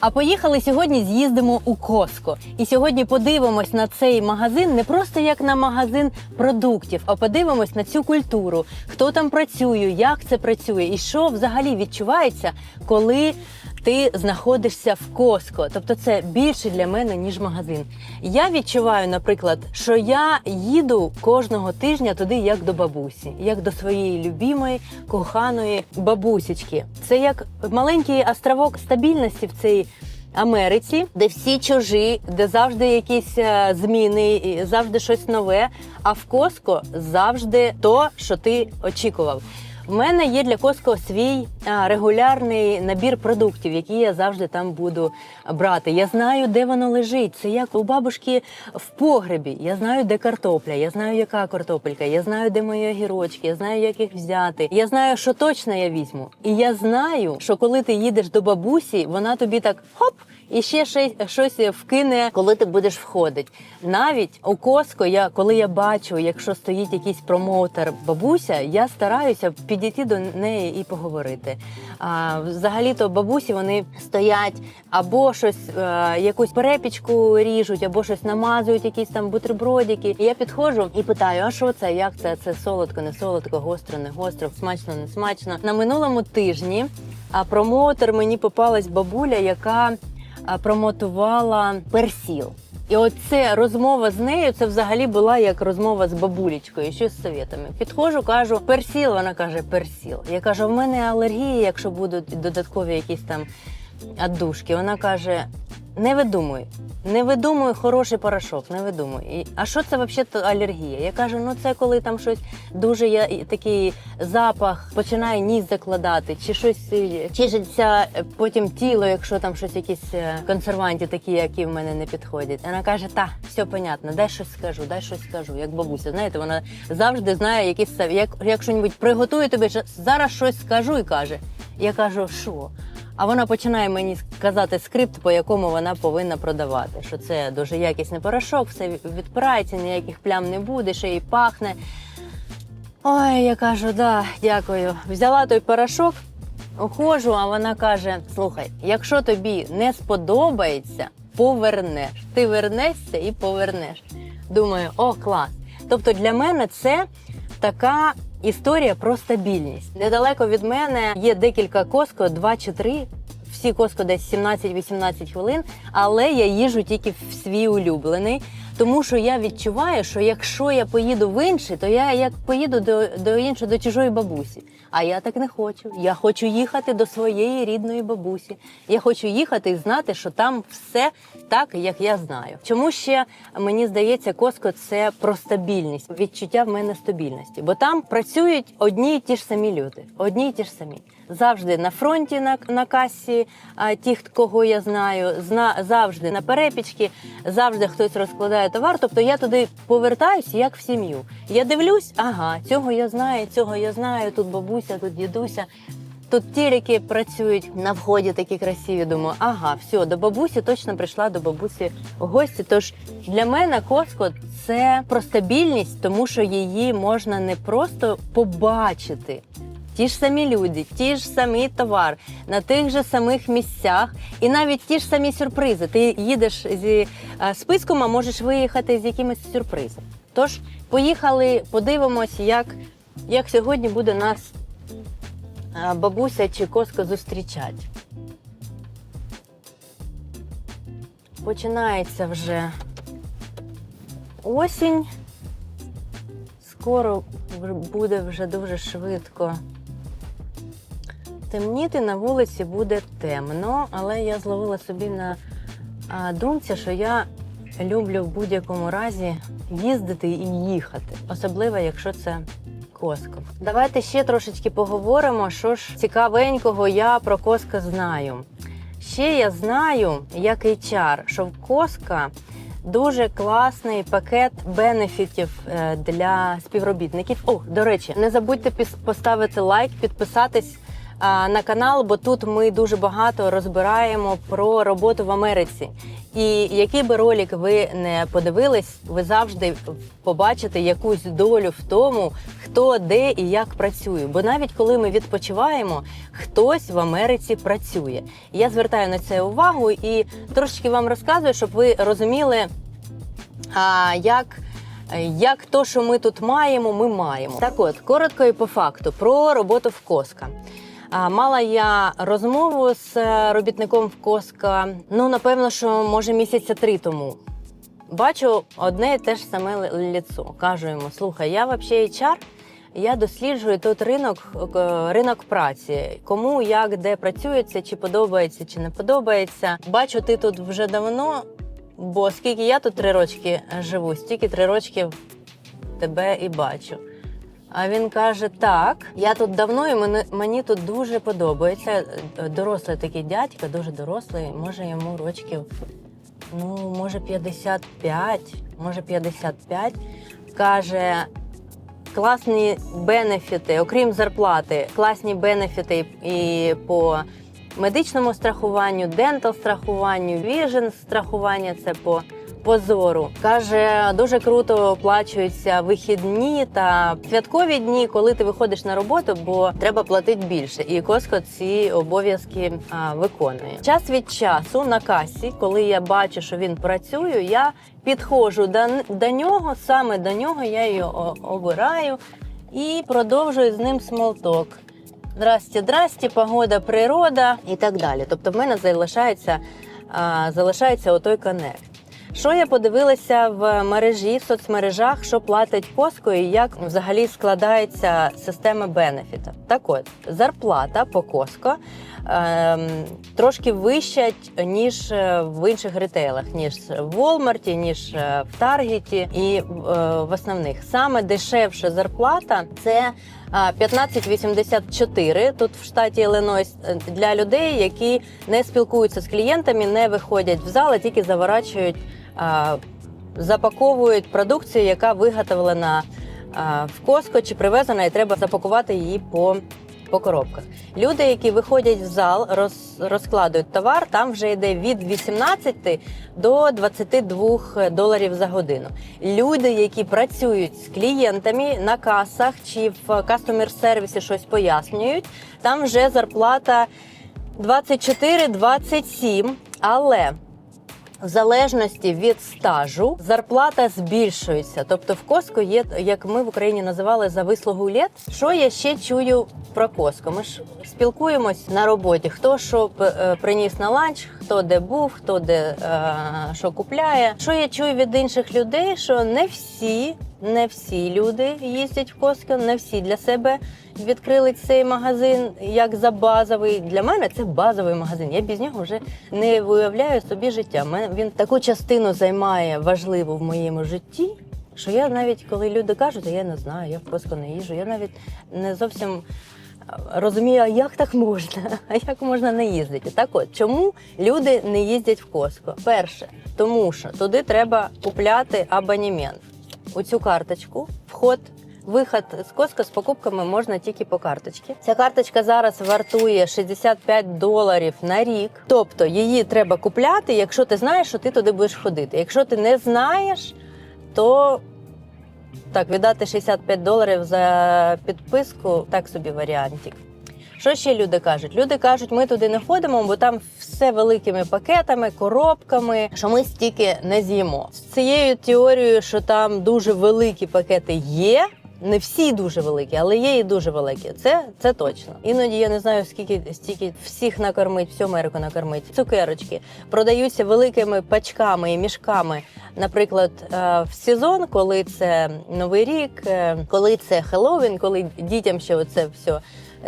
А поїхали сьогодні з'їздимо у Коско. І сьогодні подивимось на цей магазин не просто як на магазин продуктів, а подивимось на цю культуру, хто там працює, як це працює, і що взагалі відчувається, коли ти знаходишся в Коско. Тобто це більше для мене, ніж магазин. Я відчуваю, наприклад, що я їду кожного тижня туди, як до бабусі, як до своєї любимої, коханої бабусечки. Це як маленький островок стабільності в цій. Америці, де всі чужі, де завжди якісь е, зміни, завжди щось нове. А в Коско завжди то, що ти очікував. В мене є для Коско свій регулярний набір продуктів, які я завжди там буду брати. Я знаю, де воно лежить. Це як у бабушки в погребі. Я знаю, де картопля, я знаю, яка картопелька, я знаю, де мої огірочки, я знаю, як їх взяти. Я знаю, що точно я візьму. І я знаю, що коли ти їдеш до бабусі, вона тобі так хоп. І ще щось, вкине, коли ти будеш входити. Навіть у Коско, я коли я бачу, якщо стоїть якийсь промоутер бабуся, я стараюся підійти до неї і поговорити. А, взагалі-то бабусі вони стоять або щось, е, якусь перепічку ріжуть, або щось намазують, якісь там бутербродики. І я підходжу і питаю: а що це? Як це? Це солодко, не солодко, гостро, не гостро, смачно, не смачно. На минулому тижні а промоутер мені попалась бабуля, яка промотувала персіл. І оце розмова з нею, це взагалі була як розмова з бабулечкою, щось з совєтами. Підходжу, кажу, персіл. Вона каже, персіл. Я кажу, в мене алергія, якщо будуть додаткові якісь там аддушки. Вона каже: не видумуй, не видумуй хороший порошок, не видумуй. І, а що це взагалі алергія? Я кажу, ну це коли там щось дуже я, такий запах починає ніс закладати, чи щось е, чижиться е, потім тіло, якщо там щось якісь е, консерванти такі, які в мене не підходять. Вона каже, та все понятно, дай щось скажу, дай щось скажу, як бабуся. Знаєте, вона завжди знає якісь як, як щось приготує тобі, зараз щось скажу і каже. Я кажу, що? А вона починає мені казати скрипт, по якому вона повинна продавати. Що це дуже якісний порошок, все відпирається, ніяких плям не буде, ще й пахне. Ой, я кажу, да, дякую. Взяла той порошок, ухожу, а вона каже: слухай, якщо тобі не сподобається, повернеш. Ти вернешся і повернеш. Думаю, о, клас. Тобто для мене це така історія про стабільність. Недалеко від мене є декілька коско, два чи три. Всі коско десь 17-18 хвилин, але я їжу тільки в свій улюблений, тому що я відчуваю, що якщо я поїду в інший, то я як поїду до, до іншої, до чужої бабусі. А я так не хочу. Я хочу їхати до своєї рідної бабусі. Я хочу їхати і знати, що там все так, як я знаю. Чому ще мені здається, Коско це про стабільність, відчуття в мене стабільності, бо там працюють одні і ті ж самі люди, одні і ті ж самі. Завжди на фронті на, на касі, а, ті, кого я знаю, зна, завжди на перепічки, завжди хтось розкладає товар. Тобто я туди повертаюсь як в сім'ю. Я дивлюсь, ага, цього я знаю, цього я знаю. Тут бабуся, тут дідуся. Тут тільки працюють на вході такі красиві. Думаю, ага, все, до бабусі точно прийшла до бабусі в гості. Тож для мене Коско це про стабільність, тому що її можна не просто побачити. Ті ж самі люди, ті ж самі товар на тих же самих місцях, і навіть ті ж самі сюрпризи. Ти їдеш зі е, списком, а можеш виїхати з якимось сюрпризом. Тож поїхали, подивимось, як, як сьогодні буде нас бабуся чи коска зустрічать. Починається вже осінь. Скоро буде вже дуже швидко. Темніти на вулиці буде темно, але я зловила собі на думці, що я люблю в будь-якому разі їздити і їхати, особливо якщо це Коско. Давайте ще трошечки поговоримо, що ж цікавенького я про Коска знаю. Ще я знаю, як HR, що в Коска дуже класний пакет бенефітів е, для співробітників. О, до речі, не забудьте поставити лайк, підписатись на канал, бо тут ми дуже багато розбираємо про роботу в Америці. І який би ролик ви не подивились, ви завжди побачите якусь долю в тому, хто де і як працює. Бо навіть коли ми відпочиваємо, хтось в Америці працює. Я звертаю на це увагу і трошечки вам розказую, щоб ви розуміли, а, як. Як то, що ми тут маємо, ми маємо. Так от, коротко і по факту про роботу в Коска. Мала я розмову з е, робітником в Коска, ну напевно, що може місяця три тому. Бачу одне і те ж саме ліцо. Кажу йому: слухай, я взагалі HR, я досліджую тут ринок, ринок праці. Кому як де працюється, чи подобається, чи не подобається. Бачу, ти тут вже давно, бо скільки я тут три рочки живу, стільки три рочки тебе і бачу. А він каже: так, я тут давно і мені, мені тут дуже подобається. Дорослий такий дядько, дуже дорослий, може йому рочків, ну, може 55, може 55. Каже, класні бенефіти, окрім зарплати, класні бенефіти і по медичному страхуванню, дентал страхуванню, віжен страхування це по позору. Каже, дуже круто оплачуються вихідні та святкові дні, коли ти виходиш на роботу, бо треба платити більше. І Коско ці обов'язки виконує. Час від часу на касі, коли я бачу, що він працює, я підходжу до, до нього, саме до нього я його обираю і продовжую з ним смолток. Здрасте, здрасте, погода, природа і так далі. Тобто в мене залишається, а, залишається отой коннект. Що я подивилася в мережі, в соцмережах, що платить Коско і як взагалі складається система бенефітів. Так от, зарплата по Коско ем, трошки вища, ніж е, в інших ретейлах, ніж в Walmart, ніж е, в Таргеті і е, в основних. Саме дешевша зарплата це а, 1584 тут в штаті Іллинойс для людей, які не спілкуються з клієнтами, не виходять в зал, а тільки заворачують, запаковують продукцію, яка виготовлена в Коско чи привезена, і треба запакувати її по. По коробках люди, які виходять в зал, роз, розкладують товар. Там вже йде від 18 до 22 доларів за годину. Люди, які працюють з клієнтами на касах чи в кастомер сервісі щось пояснюють, там вже зарплата 24-27, але в залежності від стажу зарплата збільшується. Тобто в коску є, як ми в Україні називали за вислугу літ. Що я ще чую про Коско? Ми ж спілкуємось на роботі. Хто що п- е, приніс на ланч, хто де був, хто де е, що купляє. Що я чую від інших людей? Що не всі, не всі люди їздять в Коско, не всі для себе відкрили цей магазин як за базовий. Для мене це базовий магазин. Я без нього вже не виявляю собі життя. Він таку частину займає важливу в моєму житті. Що я навіть коли люди кажуть, я не знаю, я в Коско не їжу, я навіть не зовсім розумію, як так можна, а як можна не їздити. Так от, чому люди не їздять в Коско? Перше, тому що туди треба купляти абонемент. У цю карточку вход. Виход з Коско з покупками можна тільки по карточці. Ця карточка зараз вартує 65 доларів на рік. Тобто її треба купляти, якщо ти знаєш, що ти туди будеш ходити. Якщо ти не знаєш, то так, віддати 65 доларів за підписку так собі варіантик. Що ще люди кажуть? Люди кажуть, ми туди не ходимо, бо там все великими пакетами, коробками, що ми стільки не з'їмо. З цією теорією, що там дуже великі пакети є. Не всі дуже великі, але є і дуже великі. Це, це точно. Іноді я не знаю, скільки стільки всіх накормить, всю Америку накормить. Цукерочки продаються великими пачками і мішками. Наприклад, е, в сезон, коли це Новий рік, е, коли це Хеллоуін, коли дітям ще оце все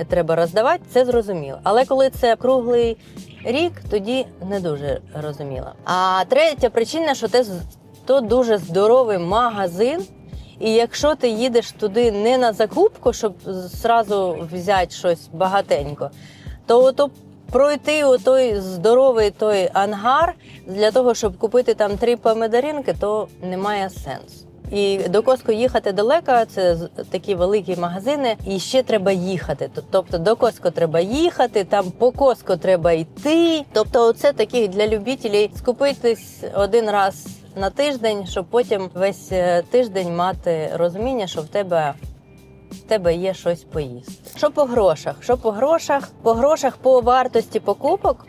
треба роздавати, це зрозуміло. Але коли це круглий рік, тоді не дуже розуміло. А третя причина, що це то дуже здоровий магазин. І якщо ти їдеш туди не на закупку, щоб зразу взяти щось багатенько, то ото пройти той здоровий той ангар для того, щоб купити там три помидоринки, то немає сенсу. І до Коско їхати далеко, це такі великі магазини, і ще треба їхати. Тобто до Коско треба їхати, там по Коско треба йти. Тобто, це таких для любителів скупитись один раз на тиждень, щоб потім весь е, тиждень мати розуміння, що в тебе в тебе є щось поїсти. Що по грошах? Що по грошах? По грошах по вартості покупок,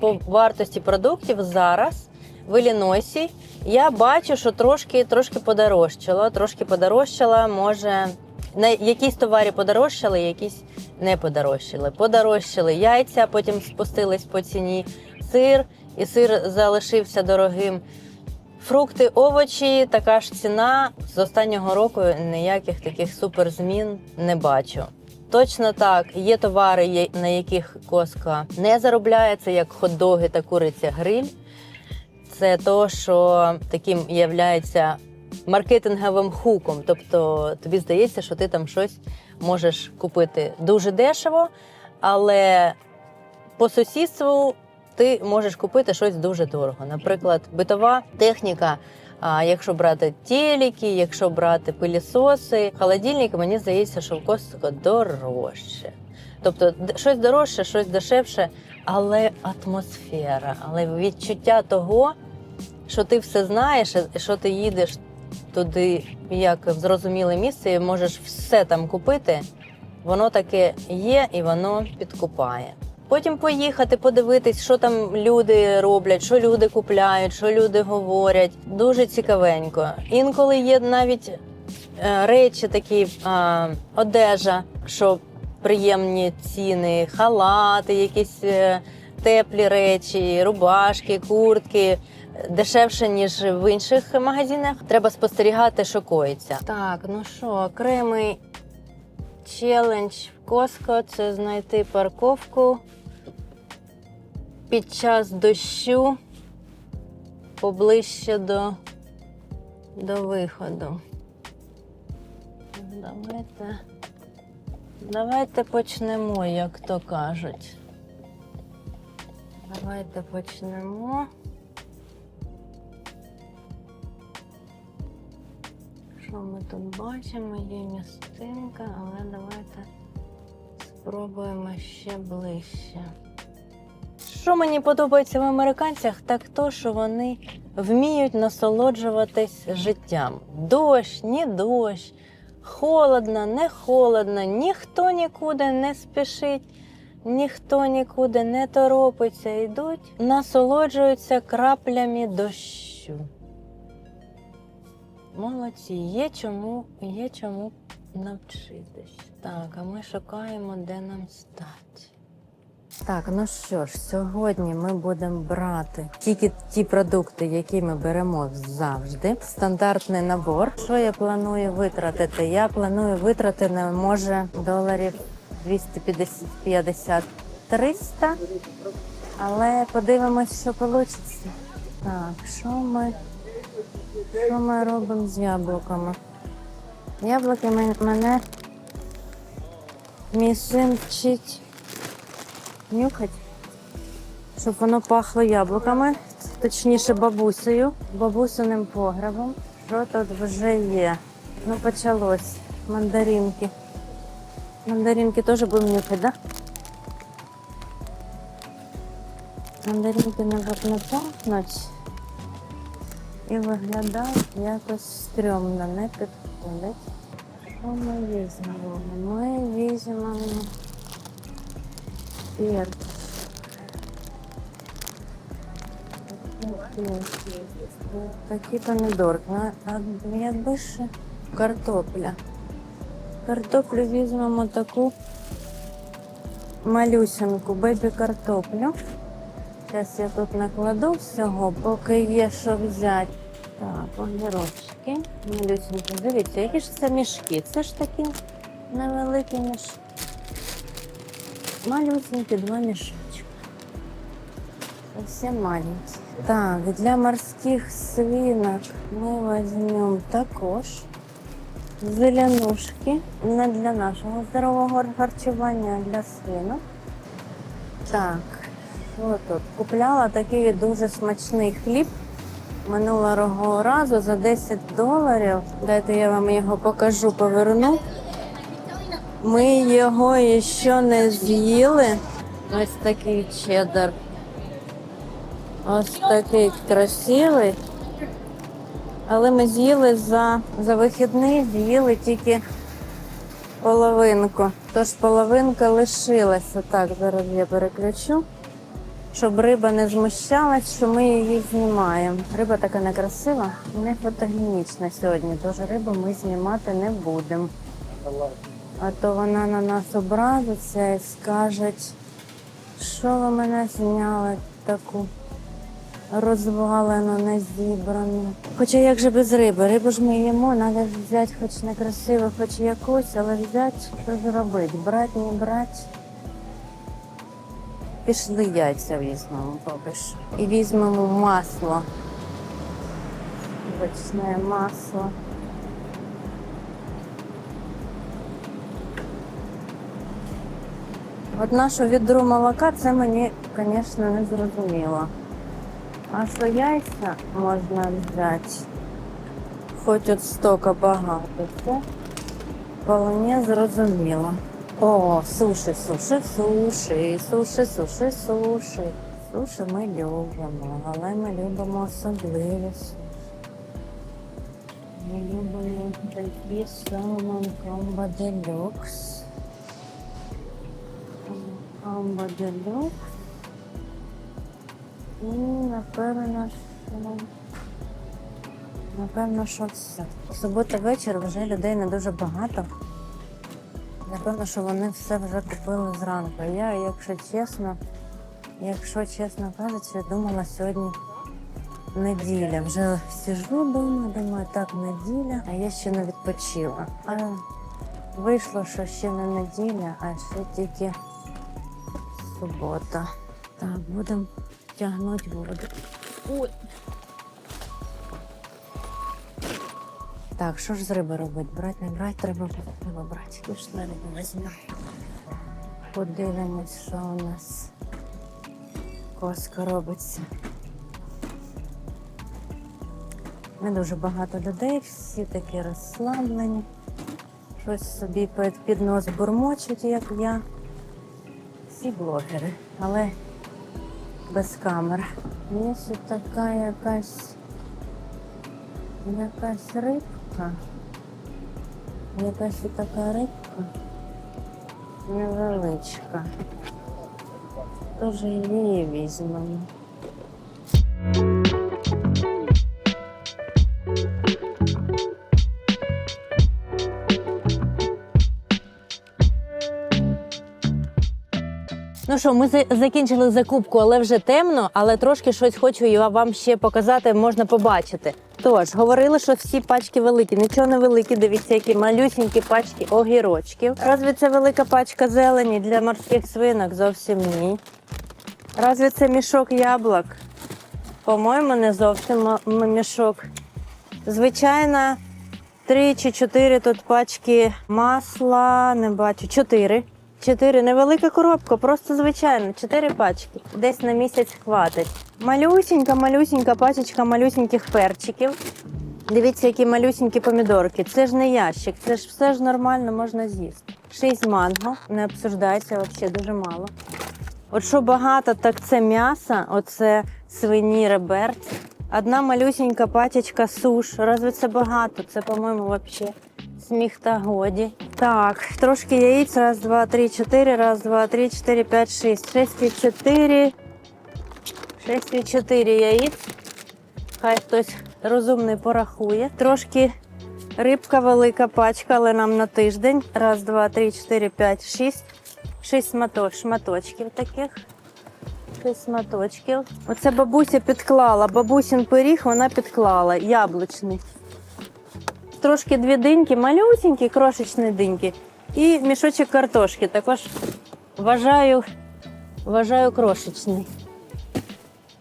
по вартості продуктів зараз в Іллінойсі я бачу, що трошки трошки подорожчало. Трошки подорожчало, може. На якісь товари подорожчали, якісь не подорожчали. Подорожчали яйця, потім спустились по ціні сир, і сир залишився дорогим. Фрукти, овочі, така ж ціна. З останнього року ніяких таких суперзмін не бачу. Точно так, є товари, на яких коска не заробляє, це як хот-доги та куриця гриль. Це то, що таким є маркетинговим хуком. Тобто тобі здається, що ти там щось можеш купити дуже дешево, але по сусідству ти можеш купити щось дуже дорого. Наприклад, битова техніка. А якщо брати телеки, якщо брати пилісоси, холодильник, мені здається, що в Костко дорожче. Тобто щось дорожче, щось дешевше, але атмосфера, але відчуття того, що ти все знаєш, і що ти їдеш туди, як в зрозуміле місце, і можеш все там купити, воно таке є і воно підкупає. Потім поїхати, подивитись, що там люди роблять, що люди купляють, що люди говорять. Дуже цікавенько. Інколи є навіть е, речі, такі а, одежа, що приємні ціни, халати, якісь е, теплі речі, рубашки, куртки. Дешевше, ніж в інших магазинах. Треба спостерігати, що коїться. Так, ну що, окремий челендж в Коско це знайти парковку під час дощу поближче до, до виходу. Давайте, давайте почнемо, як то кажуть. Давайте почнемо. Що ми тут бачимо? Є містинка, але давайте спробуємо ще ближче. Що мені подобається в американцях, так то, що вони вміють насолоджуватись життям. Дощ, ні дощ, холодно, не холодно, ніхто нікуди не спішить, ніхто нікуди не торопиться, йдуть, насолоджуються краплями дощу. Молодці, є чому, є чому навчитись. Так, а ми шукаємо, де нам стати. Так, ну що ж, сьогодні ми будемо брати тільки ті продукти, які ми беремо завжди. Стандартний набор. Що я планую витратити? Я планую витратити, може, доларів 250-300. Але подивимось, що вийде. Так, що ми, що ми робимо з яблуками? Яблуки мене мій син вчить нюхать, щоб воно пахло яблуками, точніше бабусею, бабусиним погребом. Що тут вже є? Ну, почалось. Мандаринки. Мандаринки теж будемо нюхати, да? Мандаринки не пахнуть і виглядають якось стрьомно, не підходить. Що ми візьмемо? Ми візьмемо перец. Такі помідорки. Ну, якби ще картопля. Картоплю візьмемо таку малюсеньку бебі картоплю. Зараз я тут накладу всього, поки є що взяти. Так, огірочки. Малюсенькі. Дивіться, які ж це мішки. Це ж такі невеликі мішки. Малюсенькі два мішечки. Совсем маленькие. Так, для морских свинок мы возьмем також зеленушки. Не для нашого здорового харчування, а для свинок. Так, що тут? Купляла такий дуже смачний хліб минулого разу за 10 доларів. Дайте я вам його покажу, поверну. Ми його ще не з'їли. Ось такий чеддер. Ось такий красивий. Але ми з'їли за, за вихідний, з'їли тільки половинку. Тож половинка лишилася. Так, зараз я переключу. Щоб риба не змущалась, що ми її знімаємо. Риба така некрасива, не фотогенічна сьогодні, тож рибу ми знімати не будемо. А то вона на нас образиться і скаже, що ви мене зняли таку розвалену, незібрану. Хоча як же без риби? Рибу ж ми їмо, треба взяти хоч некрасиву, хоч якусь, але взяти, що зробити? Брати, не брати. Пішли яйця візьмемо поки що. І візьмемо масло. Бочне масло. От нашу відру молока це мені, звісно, не зрозуміло. А що яйця можна взяти? Хоч от стока багато. Це вполне зрозуміло. О, суші, суші, суші, суші, суші, суші. Суші ми любимо, але ми любимо особливі суші. Ми любимо такі салмон комбо делюкс. Комбо делюкс. І напевно, що напевно, що все. Субота вечір вже людей не дуже багато. Напевно, що вони все вже купили зранку. Я, якщо чесно, якщо чесно кажучи, думала сьогодні неділя. Вже сижу вдома, думаю, так, неділя, а я ще не відпочила. А вийшло, що ще не неділя, а ще тільки субота. Так, будемо тягнути воду. Ой. Так, що ж з риби робити? Брати, не брати, треба треба брати. Пішли рибу візьмемо. Подивимось, що у нас коска робиться. Не дуже багато людей, всі такі розслаблені. Щось собі під, під нос бурмочуть, як я. Всі блогери, але без камер. Є ще така якась якась рибка. Якась така рибка. Невеличка. Тож її візьмемо. Ну що, ми закінчили закупку, але вже темно, але трошки щось хочу я вам ще показати, можна побачити. Тож, говорили, що всі пачки великі. Нічого не великі, дивіться, які малюсінькі пачки огірочків. Разві це велика пачка зелені для морських свинок? Зовсім ні. Разві це мішок яблук? По-моєму, не зовсім мішок. Звичайно, три чи чотири тут пачки масла, не бачу. Чотири. Чотири невелика коробка, просто звичайно, чотири пачки. Десь на місяць хватить. Малюсінька, малюсінька пачечка малюсіньких перчиків. Дивіться, які малюсінькі помідорки. Це ж не ящик, це ж все ж нормально можна з'їсти. Шість манго, не обсуждається взагалі дуже мало. От що багато, так це м'ясо, оце свині реберці. Одна малюсінька пачечка суш. Разве це багато? Це, по-моєму, взагалі сміх та годі. Так, трошки яєць. Раз, два, три, чотири. Раз, два, три, чотири, п'ять, шість. Шесть і чотири. Шесть і чотири яєць. Хай хтось розумний порахує. Трошки рибка велика пачка, але нам на тиждень. Раз, два, три, чотири, п'ять, шість. Шість смато- шматочків таких. Шість шматочків. Оце бабуся підклала. Бабусін пиріг вона підклала. Яблучний. Трошки дві диньки, малюсінькі, крошечні диньки. І мішочок картошки. Також вважаю, вважаю крошечний.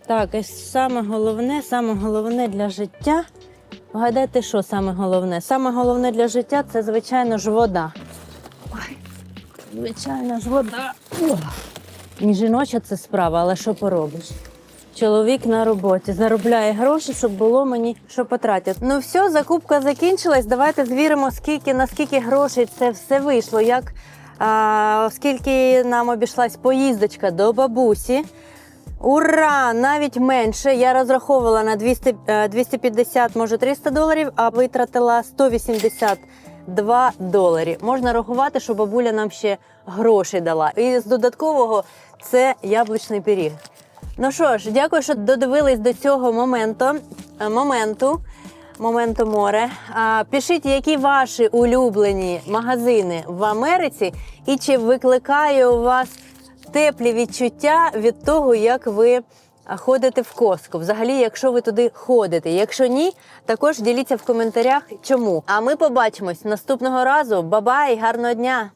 Так, і саме головне, саме головне для життя. Вгадайте, що саме головне? Саме головне для життя це, звичайно ж, вода. Ой, звичайно ж, вода. Не жіноча це справа, але що поробиш? Чоловік на роботі заробляє гроші, щоб було мені що потратити. Ну все, закупка закінчилась. Давайте звіримо, скільки наскільки грошей це все вийшло. Як а, скільки нам обійшлась поїздочка до бабусі. Ура! Навіть менше. Я розраховувала на 200, е, 250, може 300 доларів, а витратила 182 доларі. Можна рахувати, що бабуля нам ще гроші дала. І з додаткового це яблучний пиріг. Ну що ж, дякую, що додивились до цього моменту. е, моменту. Моменту море. А, пишіть, які ваші улюблені магазини в Америці, і чи викликає у вас теплі відчуття від того, як ви а, ходите в Коско. Взагалі, якщо ви туди ходите. Якщо ні, також діліться в коментарях, чому. А ми побачимось наступного разу. Бабай, гарного дня!